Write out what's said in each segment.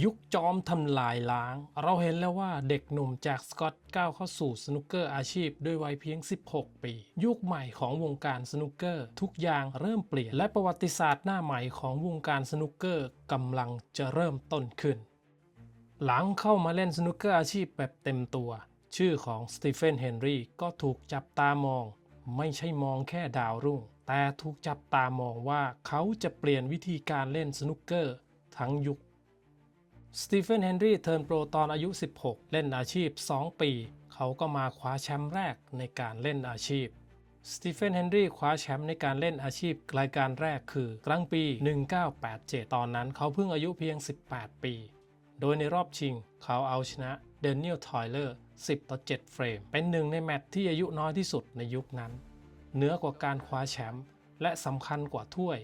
ยุคจอมทำลายล้าง เราเห็นแล้วว่าเด็กหนุ่มจากสกอตก้าวเข้าสู่สนุกเกอร์อาชีพด้วยวัยเพียง 16 ปี ยุคใหม่ของวงการสนุกเกอร์ ทุกอย่างเริ่มเปลี่ยนและประวัติศาสตร์หน้าใหม่ของวงการสนุกเกอร์กำลังจะเริ่มต้นขึ้น หลังเข้ามาเล่นสนุกเกอร์อาชีพแบบเต็มตัว ชื่อของสตีเฟนเฮนรี่ก็ถูกจับตามอง ไม่ใช่มองแค่ดาวรุ่ง แต่ถูกจับตามองว่าเขาจะเปลี่ยนวิธีการเล่นสนุกเกอร์ ทั้งยุค สตีเฟนเฮนรี่เทิร์นโปรตอนอายุ 16 เล่นอาชีพ 2 ปี เขาก็มาคว้าแชมป์แรกในการเล่นอาชีพสตีเฟนเฮนรี่คว้าแชมป์ในการเล่นอาชีพรายการแรกคือกลางปี 1987 ตอนนั้นเขาเพิ่งอายุเพียง 18 ปี โดยในรอบชิง เขาเอาชนะเดน i ยลทอยเลอร์ 10 ต่อ 7 เฟรม เป็นหนึ่งในแมตช์ที่อายุน้อยที่สุดในยุคนั้น เหนือกว่าการคว้าแชมป์และสำคัญกว่าถ้วย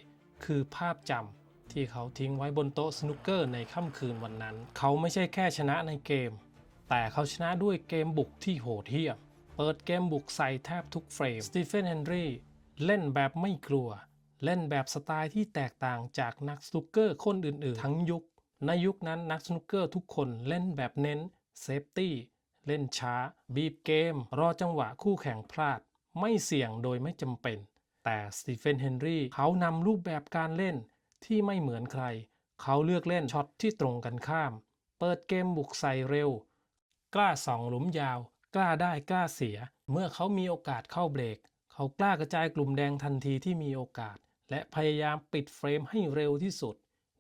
คือภาพจำ ที่เขาทิ้งไว้บนโต๊ะสนุกเกอร์ในค่ำคืนวันนั้น เขาไม่ใช่แค่ชนะในเกม แต่เขาชนะด้วยเกมบุกที่โหดเหี้ยม เปิดเกมบุกใส่แทบทุกเฟรม สตีเฟน เฮนรี่ เล่นแบบไม่กลัว เล่นแบบสไตล์ที่แตกต่างจากนักสนุกเกอร์คนอื่นๆ ทั้งยุค ในยุคนั้นนักสนุกเกอร์ทุกคนเล่นแบบเน้นเซฟตี้ เล่นช้า บีบเกม รอจังหวะคู่แข่งพลาด ไม่เสี่ยงโดยไม่จำเป็น แต่สตีเฟน เฮนรี่เขานำรูปแบบการเล่น ที่ไม่เหมือนใคร เขาเลือกเล่นช็อตที่ตรงกันข้าม เปิดเกมบุกใส่เร็ว กล้าส่องหลุมยาว กล้าได้กล้าเสีย เมื่อเขามีโอกาสเข้าเบรก เขากล้ากระจายกลุ่มแดงทันทีที่มีโอกาส และพยายามปิดเฟรมให้เร็วที่สุด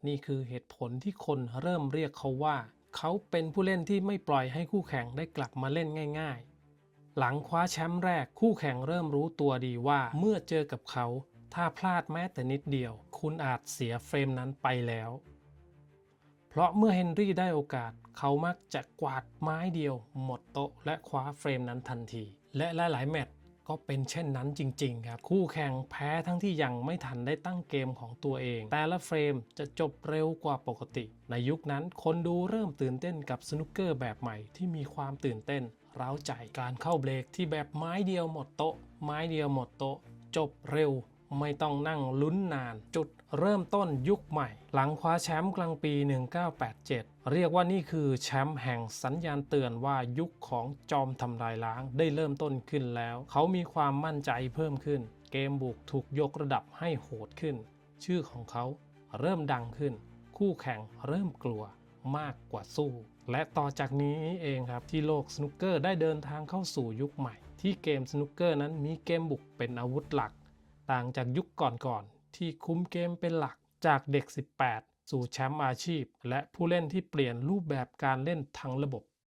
นี่คือเหตุผลที่คนเริ่มเรียกเขาว่า เขาเป็นผู้เล่นที่ไม่ปล่อยให้คู่แข่งได้กลับมาเล่นง่าย ๆ หลังคว้าแชมป์แรกคู่แข่งเริ่มรู้ตัวดีว่าเมื่อเจอกับเขา ถ้าพลาดแม้แต่นิดเดียว คุณอาจเสียเฟรมนั้นไปแล้ว เพราะเมื่อเฮนรี่ได้โอกาส เขามักจะกวาดไม้เดียว หมดโต๊ะและคว้าเฟรมนั้นทันที และหลายๆแมตช์ก็เป็นเช่นนั้นจริง ๆ ครับ คู่แข่งแพ้ทั้งที่ยังไม่ทันได้ตั้งเกมของตัวเอง แต่ละเฟรมจะจบเร็วกว่าปกติ ในยุคนั้นคนดูเริ่มตื่นเต้นกับสนุกเกอร์แบบใหม่ที่มีความตื่นเต้น ร้าวใจการเข้าเบรกที่แบบไม้เดียวหมดโต๊ะ ไม้เดียวหมดโต๊ะ จบเร็ว ไม่ต้องนั่งลุ้นนาน จุดเริ่มต้นยุคใหม่ หลังคว้าแชมป์กลางปี 1987 เรียกว่านี่คือแชมป์แห่งสัญญาณเตือนว่ายุคของจอมทำลายล้างได้เริ่มต้นขึ้นแล้ว เขามีความมั่นใจเพิ่มขึ้น เกมบุกถูกยกระดับให้โหดขึ้น ชื่อของเขาเริ่มดังขึ้น คู่แข่งเริ่มกลัวมากกว่าสู้ และต่อจากนี้เองครับที่โลกสนุกเกอร์ได้เดินทางเข้าสู่ยุคใหม่ ที่เกมสนุกเกอร์นั้นมีเกมบุกเป็นอาวุธหลัก ต่างจากยุคก่อนๆที่คุ้มเกมเป็นหลักจากเด็ก 18 สู่แชมป์อาชีพ และผู้เล่นที่เปลี่ยนรูปแบบการเล่นทั้งระบบ